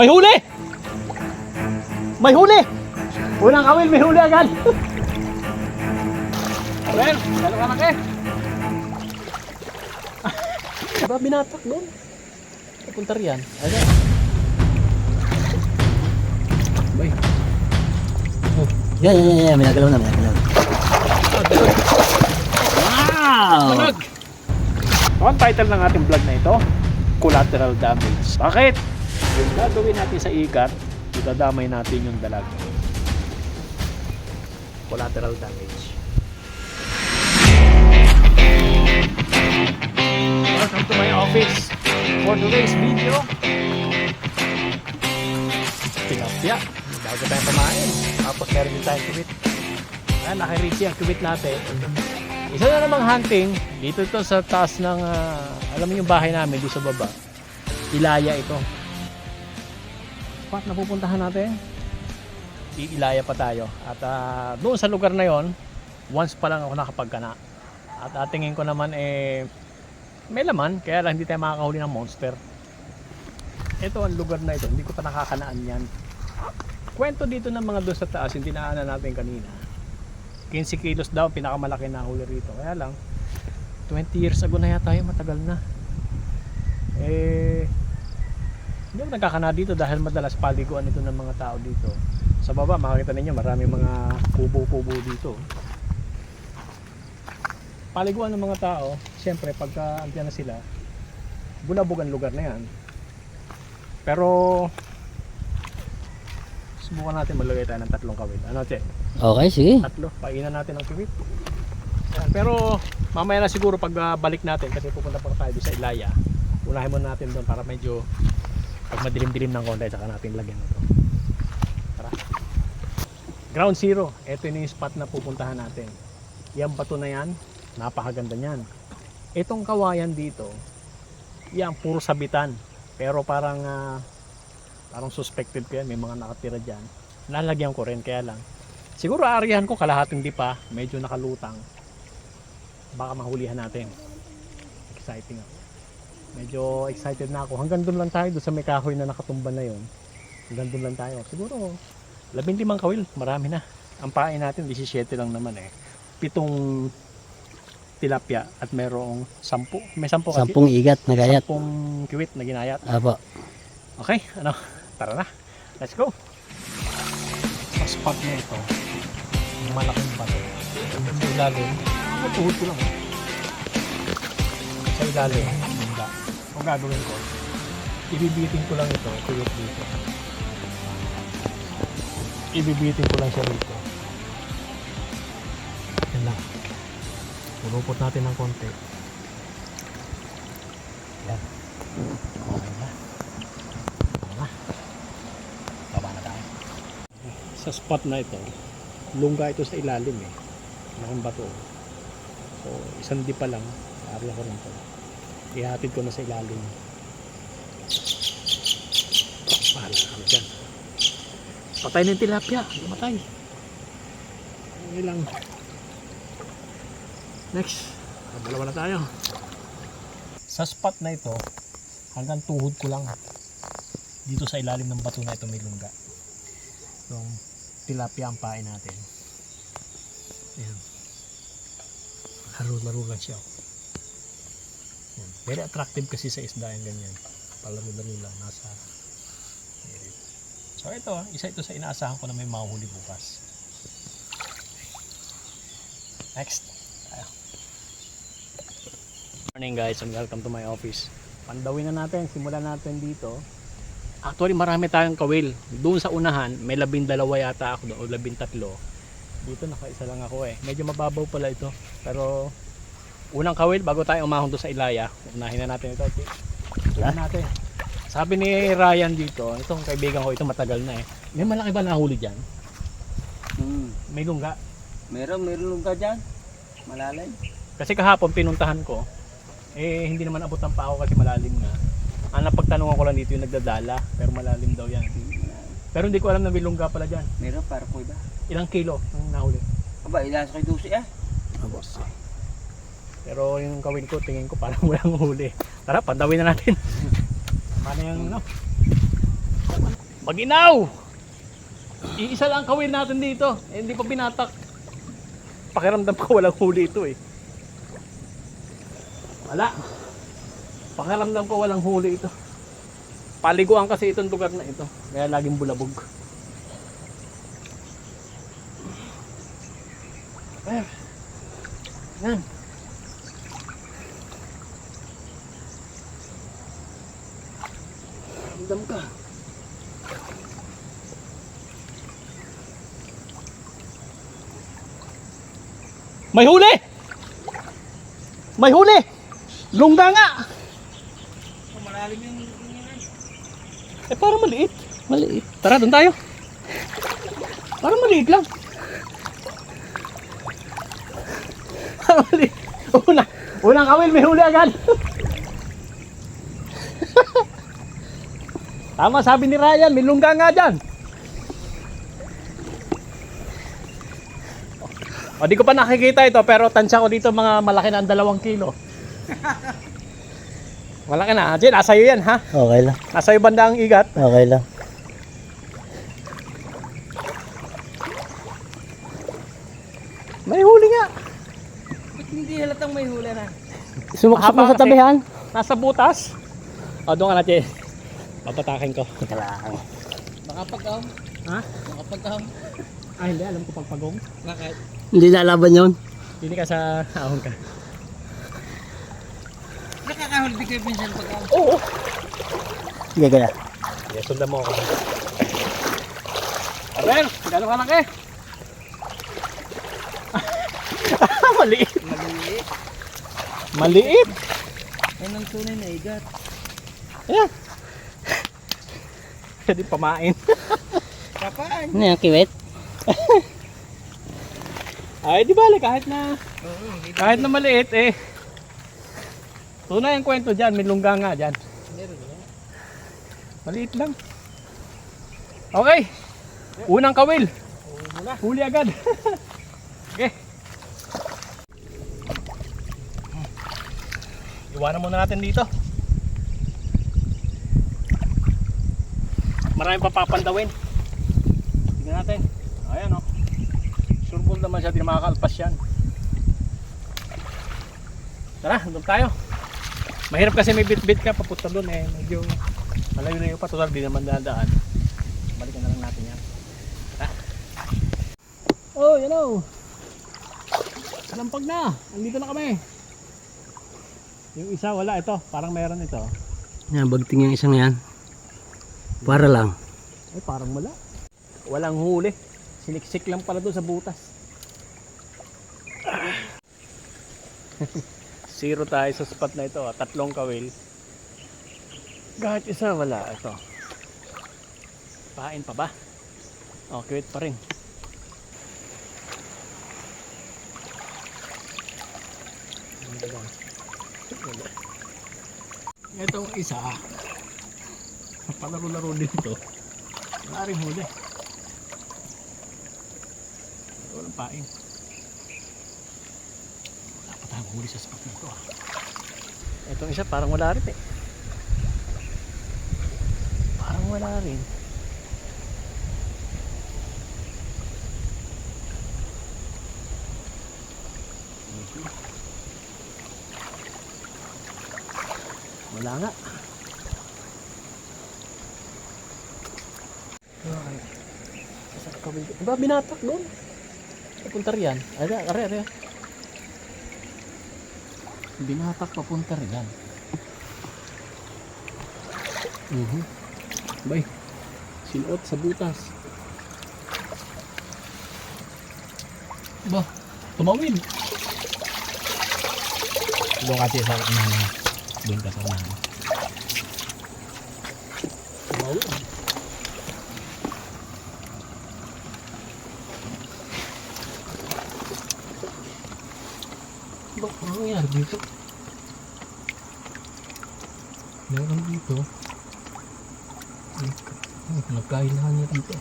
May huli! May huli! Unang kawil, may huli agad. Well, ka laki? Diba binatak doon? Papunta riyan. Ayan. Bay. Yan, yan, yan, yan. May nagalaw na, may nagalaw. Wow! Tunog! Ang title ng ating vlog na ito, Collateral Damage. Bakit? Yung gagawin natin sa ikat, itadamay natin yung dalag. Collateral damage. Welcome to my office for today's video. Tilapia. Bago tayo kumain. Tapos meron din tayong kubit. Ayan, naka-reach yung kubit natin. Isa na namang hunting, dito to sa taas ng, ah, alam mo yung bahay namin, dito sa baba. Ilaya ito. Spot na pupuntahan natin. Iilaya pa tayo. At ah, doon sa lugar na yon, once pa lang ako nakapagkana. At ah, tingin ko naman eh, may laman, kaya lang hindi tayo makakahuli ng monster. Ito ang lugar na ito, hindi ko pa nakakanaan yan. Kwento dito ng mga doon sa taas, yung dinaanan natin kanina. 15 kilos daw pinakamalaki na huli rito kaya lang 20 years ago na yata yun matagal na eh hindi ako nagkakana dito dahil madalas paliguan ito ng mga tao dito. Sa baba makikita ninyo marami mga kubo-kubo dito. Paliguan ng mga tao syempre pagka andyan na sila bulabog ang lugar na yan. Pero subukan natin maglagay tayo ng tatlong kawil ano che? Okay, sige. tatlo. Painan natin ng kiwit. Yan, pero mamaya na siguro pag balik natin kasi pupunta pa tayo sa Ilaya. Unahin muna natin doon para medyo pag madilim-dilim ng konti saka natin lagyan ito. Tara. Ground zero. Ito yung spot na pupuntahan natin. Yan bato na yan napakaganda niyan. Itong kawayan dito yan puro sabitan. Pero parang ah, parang suspected ko yan. May mga nakatira dyan. Lalagyan ko rin kaya lang. Siguro aarihan ko kalahating di pa, medyo nakalutang. Baka mahulihan natin. Exciting ako. Medyo excited na ako. Hanggang doon lang tayo, doon sa may kahoy na nakatumba na yon. Hanggang doon lang tayo. Siguro, labing limang kawil, marami na. Ang pain natin, 17 lang naman eh. Pitong tilapia at merong sampu. May sampu kasi. Sampung igat na gayat. Sampung kiwit na ginayat. Apo. Okay, ano, tara na. Let's go. Sa spot na ito, malaking bato. Sa ilalim, ang tuhod ko lang. Sa ilalim. Ang gagawin ko, ibibitin ko lang ito, tuyot dito. Ibibitin ko lang siya dito. Yan lang. Pulupot natin ng konti. Yan. Okay na. Tama. Baba na tayo. Sa spot na ito, lungga ito sa ilalim eh. Malaking bato. So, isang di pa lang, area ko rin to. Ihatid ko na sa ilalim. Bahala kami dyan. Patay na yung tilapia. Matay. Okay lang. Next. Dalawa na tayo. Sa spot na ito, hanggang tuhod ko lang dito sa ilalim ng bato na ito may lungga yung tilapia ang pain natin ayan laro laro lang siya ayan. very attractive kasi sa isda yung ganyan palaro laro lang nasa so ito ah, isa ito sa inaasahan ko na may mahuhuli bukas next tayo morning guys and welcome to my office pandawin na natin simulan natin dito Actually, marami tayong kawil. Doon sa unahan, may labing dalawa yata ako doon, o labing tatlo. Dito, nakaisa lang ako eh. Medyo mababaw pala ito. Pero, unang kawil, bago tayo umahon doon sa Ilaya, unahin na natin ito. Okay? Unahin natin. Sabi ni Ryan dito, itong kaibigan ko, ito matagal na eh. May malaki ba nahuli dyan? Hmm. May lungga. Meron, meron ka dyan. Malalim. Kasi kahapon pinuntahan ko, eh hindi naman abot ng pao kasi malalim nga. Ang napagtanungan ko lang dito yung nagdadala, pero malalim daw yan. Pero hindi ko alam na may lungga pala dyan. Meron para ko iba. Ilang kilo ang nahuli? Aba, ilasa kay Dusi eh. Pero yung kawin ko, tingin ko parang walang huli. Tara, pandawin na natin. Paano yung ano? Maginaw! Iisa lang ang kawil natin dito. Eh, hindi pa binatak. Pakiramdam ko walang huli ito eh. Wala. Pakiramdam ko walang huli ito. Paliguan kasi itong lugar na ito. Kaya laging bulabog. Ayan. Yan. Ramdam ka. May huli! May huli! Lungga nga! Malalim yung Eh parang maliit. Maliit. Tara, doon tayo. Parang maliit lang. Parang maliit. Una, unang kawil, may huli agad. Tama, sabi ni Ryan, may lungga nga dyan. O, di ko pa nakikita ito, pero tansya ko dito mga malaki na ang dalawang kilo. Malaki na. Jen, nasa iyo yan, ha? Okay lang. Nasa iyo banda ang igat. Okay lang. May huli nga. Ba't hindi halatang may hula na? Sumaksok Mahaba mo sa tabihan. Nasa butas. O, doon ka na, Che. Papatakin ko. Teka lang. Makapag-ahom. Ha? Makapag-ahom. Ah, hindi. Alam ko pagpagong. Bakit? Hindi lalaban yun. Hindi ka sa ahon ka. Nakakahulbi kayo minsan pag-ahom. Oo. Sige, gala. Sige, sundan mo ako. Abel, gano'n kalaki? Maliit. Maliit. Maliit. Yan ang tunay na igat. Ayan. Pwede pamain. Kapaan? Ano yan, kiwit? Ay, di bale, kahit na kahit na maliit eh. Tunay ang kwento dyan, may lungga nga dyan. meron yan. Maliit lang. Okay. Unang kawil. Huli agad. okay. Iwanan muna natin dito. Maraming papapandawin. Tingnan natin. Ball naman siya, di na makakalpas yan. Tara, doon tayo. Mahirap kasi may bit-bit ka papunta doon eh. Medyo malayo na yung patutal, di naman dadaan. Balikan na lang natin yan. Tara. Oh, you know. Kalampag na. Andito na kami. Yung isa wala ito. Parang meron ito. Yan, bagting yung isang yan. Para lang. Ay, parang wala. Walang huli. Siniksik lang pala doon sa butas. Zero tayo sa spot na ito. ah. Tatlong kawil. Kahit isa wala. Ito. Pain pa ba? Oh, kiwit pa rin. Itong isa, palaro-laro dito. Wala rin huli. Walang pain. Huli sa spot na ito ah. Itong isa parang wala rin eh. Parang wala rin. Wala nga. Okay. Sa kawil. Ba, binatak doon. Papunta riyan. Ay, are, are. Binatak papunta riyan. Mhm. Bay. Sinuot sa butas. Ba, tumawid. Doon kasi sa unahan. Doon ka sa. Dito? Meron dito. Oh, nagkailangan niya dito.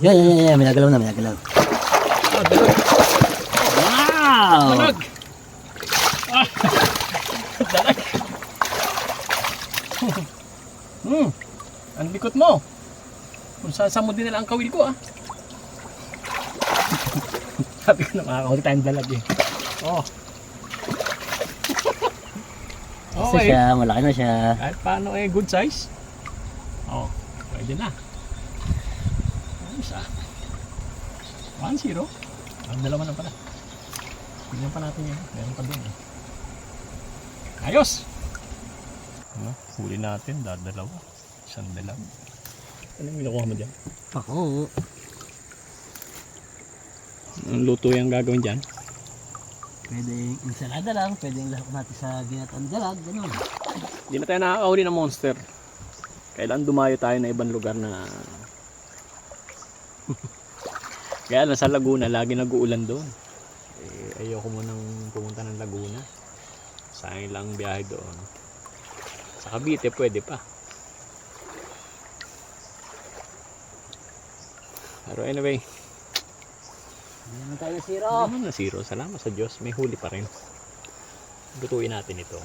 Yan, yan, yan, yan. May nagalaw na, may nagalaw. Ah, dalag. Wow! Dalag. Ah, dalag. hmm. Ang Ikot mo. Kung saan mo din nila ang kawil ko ah. Sabi ko na makakahuli tayong dalag eh. Oh. Isa okay. siya, malaki na siya. Kahit paano eh, good size. Oh, pwede na. Ayos ah. 1-0. Ang dalawa na pala. Tignan pa natin yun. Meron pa doon. eh. Ayos! Ano? Huli natin, dadalawa. Isang dalag. Ano yung kinukuha mo dyan? Ako. Anong luto yung gagawin dyan? Pwedeng ensalada lang, pwedeng lahok natin sa ginatang dalag, ganun. Hindi na tayo nakakahuli ng monster. Kailan dumayo tayo na ibang lugar na... Kaya nasa Laguna, lagi nag-uulan doon. Eh, ayoko mo nang pumunta ng Laguna. Sayang lang ang biyahe doon. Sa Cavite, pwede pa. Pero anyway, Hindi naman tayo nasiro. hindi naman na zero. Salamat sa Diyos, may huli pa rin. Lutuin natin ito.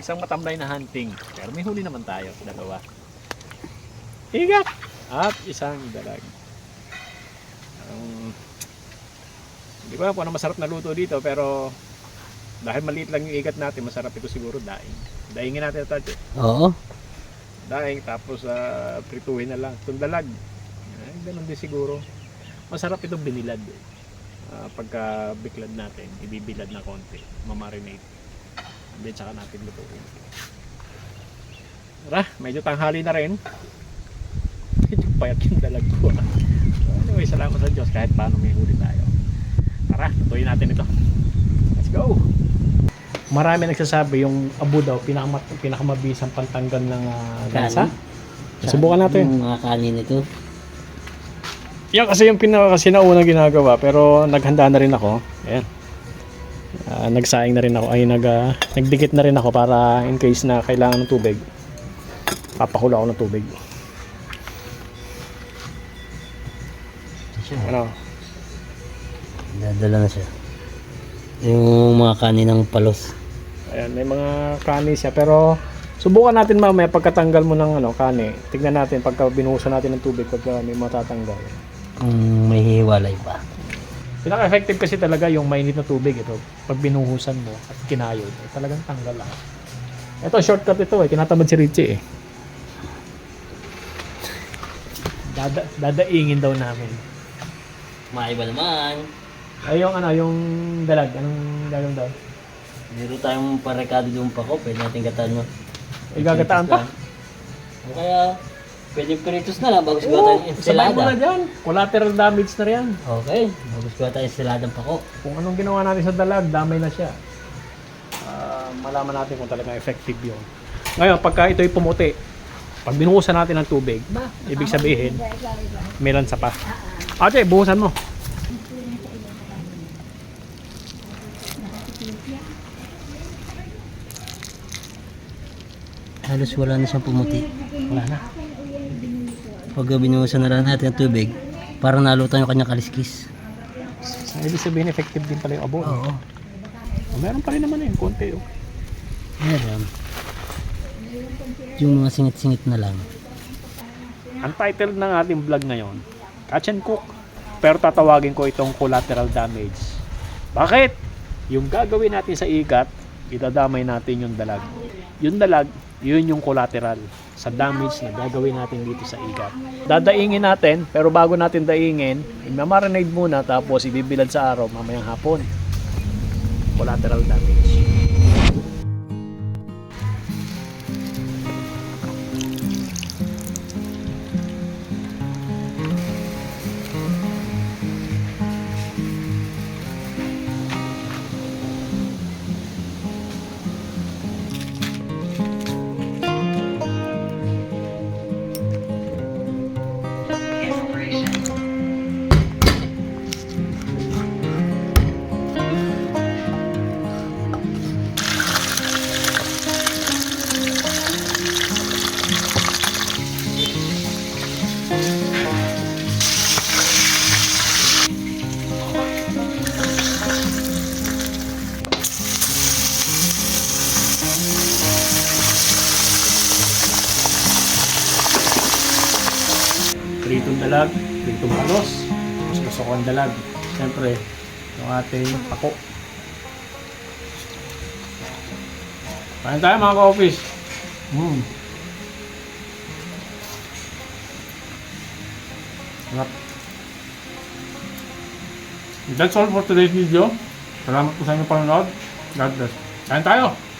Isang matambay na hunting. Pero may huli naman tayo. Dalawa. Igat! At isang dalag. Um, hindi ko alam kung ano masarap na luto dito pero dahil maliit lang yung igat natin, masarap ito siguro daing. Daingin natin ito. Oo. Daing tapos ah, prituhin na lang. Itong dalag. Ay, ganun din siguro. Masarap itong binilad. Ah, pagka biklad natin, ibibilad na konti. Mamarinate. Then saka natin lutuin. Tara, medyo tanghali na rin. Medyo payat yung dalag ko. ah. Anyway, salamat sa Diyos kahit paano may huli tayo. Tara, lutuin natin ito. Let's go! Marami nagsasabi yung abo daw pinakamat pinakamabisang pantanggal ng uh, gasa. Subukan natin. Yung mga kanin ito. Yan kasi yung pinaka kasi naunang ginagawa pero naghanda na rin ako. Ayan. Ah, nagsaing na rin ako ay nag ah, nagdikit na rin ako para in case na kailangan ng tubig. Papakulo ako ng tubig. Siya. Ano? Dadala na siya. Yung mga kanin ng palos. Ayan, may mga kani siya pero subukan natin mamaya pagkatanggal mo ng ano kani. Tignan natin pagka binuhusan natin ng tubig pagka may matatanggal. Kung may hiwalay pa. Pinaka-effective kasi talaga yung mainit na tubig ito. Pag binuhusan mo at kinayod, eh, talagang tanggal lahat. Ito, shortcut ito eh. Kinatamad si Richie eh. Dada, dadaingin daw namin. Maiba naman. Ay, yung ano, yung dalag. Anong gagawin daw? Meron tayong parekado doon pa ko. Pwede natin gataan mo. Ay, gagataan pa? O kaya, pwede peritos na lang siguro Oo, tayo sabay mo na dyan. Collateral damage na riyan. Okay, bago siguro tayo ensalada pa ko. Kung anong ginawa natin sa dalag, damay na siya. Ah, malaman natin kung talagang effective yun. Ngayon, pagka ito'y pumuti, pag binuhusan natin ng tubig, ibig sabihin, may lansa pa. Ate, buhusan mo. Halos wala na siyang pumuti. Wala na. Pag binuhusan na lang natin ang tubig, para nalutan yung kanyang kaliskis. Ibig sabihin, effective din pala yung abo. Oo. Oh, meron pa rin naman eh, konti. Oh. Meron. Yung mga singit-singit na lang. Ang title ng ating vlog ngayon, Catch and Cook. Pero tatawagin ko itong collateral damage. Bakit? Yung gagawin natin sa ikat, idadamay natin yung dalag. Yung dalag, yun yung collateral sa damage na gagawin natin dito sa ikat. Dadaingin natin, pero bago natin daingin, i-marinade muna tapos ibibilad sa araw mamayang hapon. Collateral damage. Dalag, pritong palos. Mas gusto ko ang dalag. Siyempre, yung ating pako. Kain tayo mga ka-office. Mm. Sarap. That's all for today's video. Salamat po sa inyong panonood. God bless. Kain tayo!